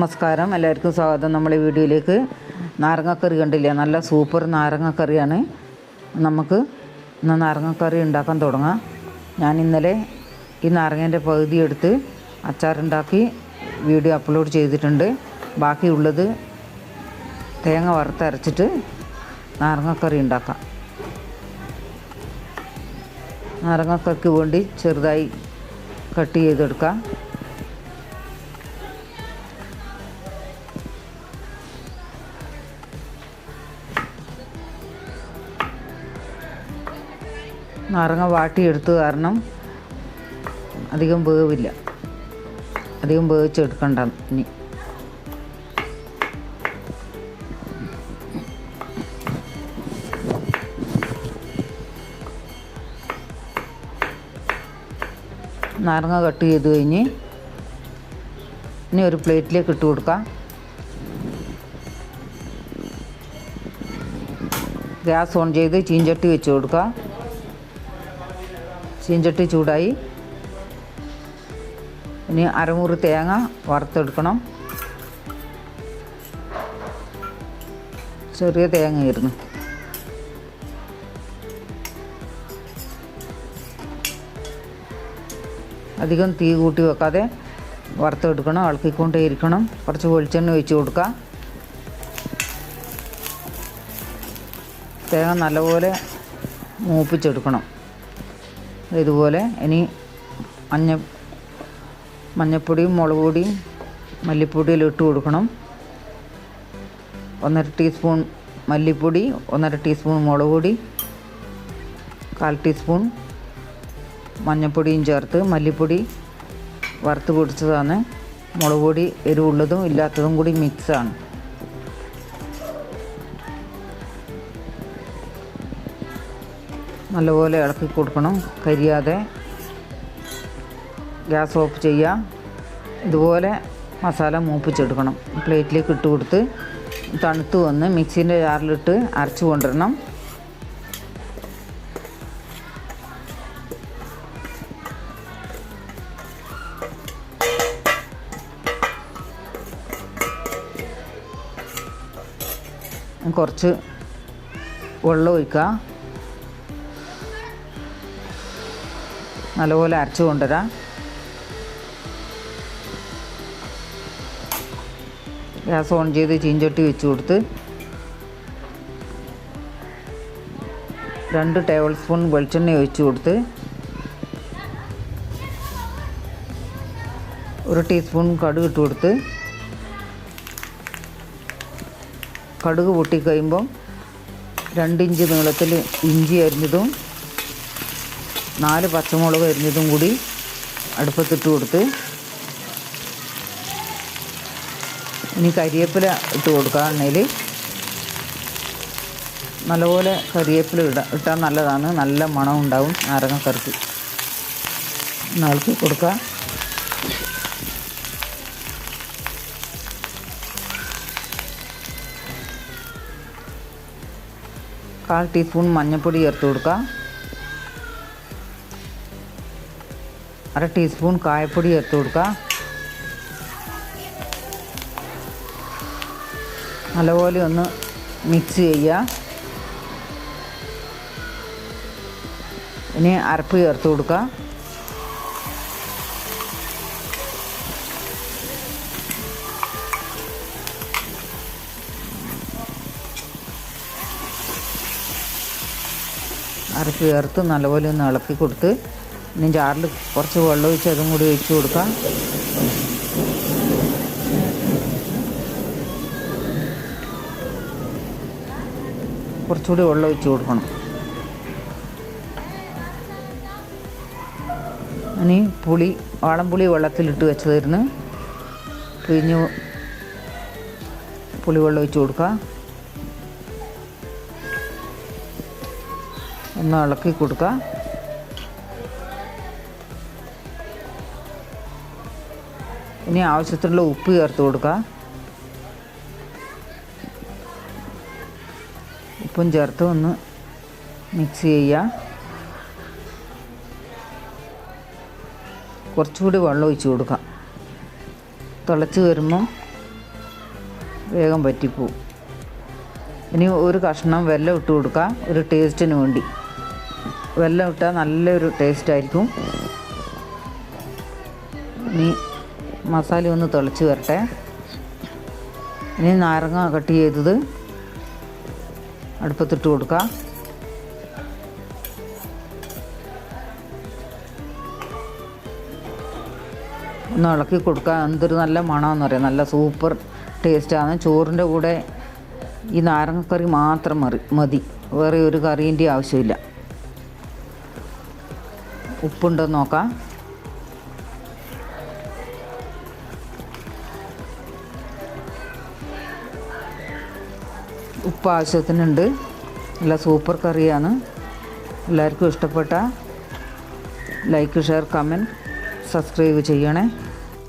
നമസ്കാരം. എല്ലാവർക്കും സ്വാഗതം നമ്മളെ വീഡിയോയിലേക്ക്. നാരങ്ങക്കറി കണ്ടില്ലേ? നല്ല സൂപ്പർ നാരങ്ങക്കറിയാണ്. നമുക്ക് ഇന്ന് നാരങ്ങക്കറി ഉണ്ടാക്കാൻ തുടങ്ങാം. ഞാൻ ഇന്നലെ ഈ നാരങ്ങേന്റെ പകുതി എടുത്ത് അച്ചാറുണ്ടാക്കി വീഡിയോ അപ്ലോഡ് ചെയ്തിട്ടുണ്ട്. ബാക്കിയുള്ളത് തേങ്ങ വറുത്തരച്ചിട്ട് നാരങ്ങക്കറി ഉണ്ടാക്കാം. നാരങ്ങക്കറിക്ക് വേണ്ടി ചെറുതായി കട്ട് ചെയ്തെടുക്കാം. നാരങ്ങ വാട്ടിയെടുത്ത് കാരണം അധികം വേവില്ല. അധികം വേവിച്ചെടുക്കണ്ട ഇനി. നാരങ്ങ കട്ട് ചെയ്ത് കഴിഞ്ഞ് ഇനി ഒരു പ്ലേറ്റിലേക്ക് ഇട്ട് കൊടുക്കാം. ഗ്യാസ് ഓൺ ചെയ്ത് ചീഞ്ചട്ടി വെച്ച് കൊടുക്കുക ചീഞ്ചട്ടി ചൂടായി. ഇനി അരമുറി തേങ്ങ വറുത്തെടുക്കണം. ചെറിയ തേങ്ങയായിരുന്നു. അധികം തീ കൂട്ടി വെക്കാതെ വറുത്തെടുക്കണം ഇളക്കിക്കൊണ്ടേ ഇരിക്കണം കുറച്ച് വെളിച്ചെണ്ണ ഒഴിച്ച് കൊടുക്കുക. തേങ്ങ നല്ലപോലെ മൂപ്പിച്ചെടുക്കണം. ഇതുപോലെ ഇനി മഞ്ഞ മഞ്ഞപ്പൊടിയും മുളക് പൊടിയും മല്ലിപ്പൊടിയിൽ ഇട്ട് കൊടുക്കണം. ഒന്നര ടീസ്പൂൺ മല്ലിപ്പൊടി ഒന്നര ടീസ്പൂൺ മുളക് പൊടി കാൽ ടീസ്പൂൺ മഞ്ഞൾപ്പൊടിയും ചേർത്ത് മല്ലിപ്പൊടി വറുത്ത് പൊടിച്ചതാണ്. മുളക് പൊടി എരിവുള്ളതും ഇല്ലാത്തതും കൂടി മിക്സാണ്. നല്ലപോലെ ഇളക്കി കൊടുക്കണം കരിയാതെ. ഗ്യാസ് ഓഫ് ചെയ്യുക ഇതുപോലെ മസാല മൂപ്പിച്ചെടുക്കണം. പ്ലേറ്റിലേക്ക് ഇട്ട് കൊടുത്ത് തണുത്ത് വന്ന് മിക്സീന്റെ ജാറിലിട്ട് അരച്ച് കൊണ്ടുവരണം. കുറച്ച് വെള്ളം ഒഴിക്കുക. നല്ലപോലെ അരച്ച് കൊണ്ടുവരാം. ഗ്യാസ് ഓൺ ചെയ്ത് ചീഞ്ചട്ടി വെച്ച് കൊടുത്ത് രണ്ട് ടേബിൾ സ്പൂൺ വെളിച്ചെണ്ണ ഒഴിച്ച് കൊടുത്ത് ഒരു ടീസ്പൂൺ കടുക് ഇട്ട് കൊടുത്ത് കടുക് പൊട്ടിക്കഴിയുമ്പം രണ്ടിഞ്ച് നീളത്തിൽ ഇഞ്ചി അരിഞ്ഞതും നാല് പച്ചമുളക് അരിഞ്ഞതും കൂടി അടുപ്പത്തിട്ട് കൊടുത്ത് ഇനി കരിയേപ്പില ഇട്ട് കൊടുക്കുക എണ്ണയിൽ. നല്ലപോലെ കരിയേപ്പില ഇടാം ഇട്ടാൽ നല്ലതാണ്. നല്ല മണം ഉണ്ടാവും നാരങ്ങക്കറിക്ക്. ഇളക്കി കൊടുക്കുക കാൽ ടീസ്പൂൺ മഞ്ഞൾപ്പൊടി ചേർത്ത് കൊടുക്കുക അര ടീസ്പൂൺ കായപ്പൊടി ചേർത്ത് കൊടുക്കുക നല്ലപോലെ ഒന്ന് മിക്സ് ചെയ്യുക. ഇനി അരപ്പ് ചേർത്ത് കൊടുക്കുക. അരപ്പ് ചേർത്ത് നല്ലപോലെ ഒന്ന് ഇളക്കി കൊടുത്ത് ഇനി ജാറിൽ കുറച്ച് വെള്ളം ഒഴിച്ച് അതും കൂടി ഒഴിച്ച് കൊടുക്കാം. കുറച്ചുകൂടി വെള്ളം ഒഴിച്ച് കൊടുക്കണം. ഇനി പുളി വാളംപുളി വെള്ളത്തിലിട്ട് വെച്ചതായിരുന്നു പിഴിഞ്ഞ് പുളി വെള്ളം ഒഴിച്ച് കൊടുക്കുക. ഒന്ന് ഇളക്കി കൊടുക്കുക. ഇനി ആവശ്യത്തിനുള്ള ഉപ്പ് ചേർത്ത് കൊടുക്കുക ഉപ്പും ചേർത്ത് ഒന്ന് മിക്സ് ചെയ്യുക. കുറച്ചുകൂടി വെള്ളം ഒഴിച്ച് കൊടുക്കാം. തിളച്ച് വരുമ്പം വേഗം പറ്റിപ്പോവും ഇനി ഒരു കഷ്ണം വെല്ലം ഇട്ട് കൊടുക്കുക ഒരു ടേസ്റ്റിന് വേണ്ടി. വെല്ലം ഇട്ടാൽ നല്ലൊരു ടേസ്റ്റായിരിക്കും ഇനി മസാല ഒന്ന് തിളച്ച് വരട്ടെ. ഇനി നാരങ്ങ കട്ട് ചെയ്തത് അടുപ്പത്തിട്ട് കൊടുക്കുക ഒന്ന് ഇളക്കി കൊടുക്കുക എന്തൊരു നല്ല മണമെന്ന് പറയാം നല്ല സൂപ്പർ ടേസ്റ്റാണ് ചോറിന്റെ കൂടെ ഈ നാരങ്ങക്കറി മാത്രം മറി മതി. വേറെ ഒരു കറീന്റെ ആവശ്യമില്ല. ഉപ്പുണ്ടോ നോക്കാം. ഉപ്പ് ആവശ്യത്തിനുണ്ട്. നല്ല സൂപ്പർ കറിയാണ്. എല്ലാവർക്കും ഇഷ്ടപ്പെട്ട ലൈക്ക് ഷെയർ കമന്റ് സബ്സ്ക്രൈബ് ചെയ്യണേ.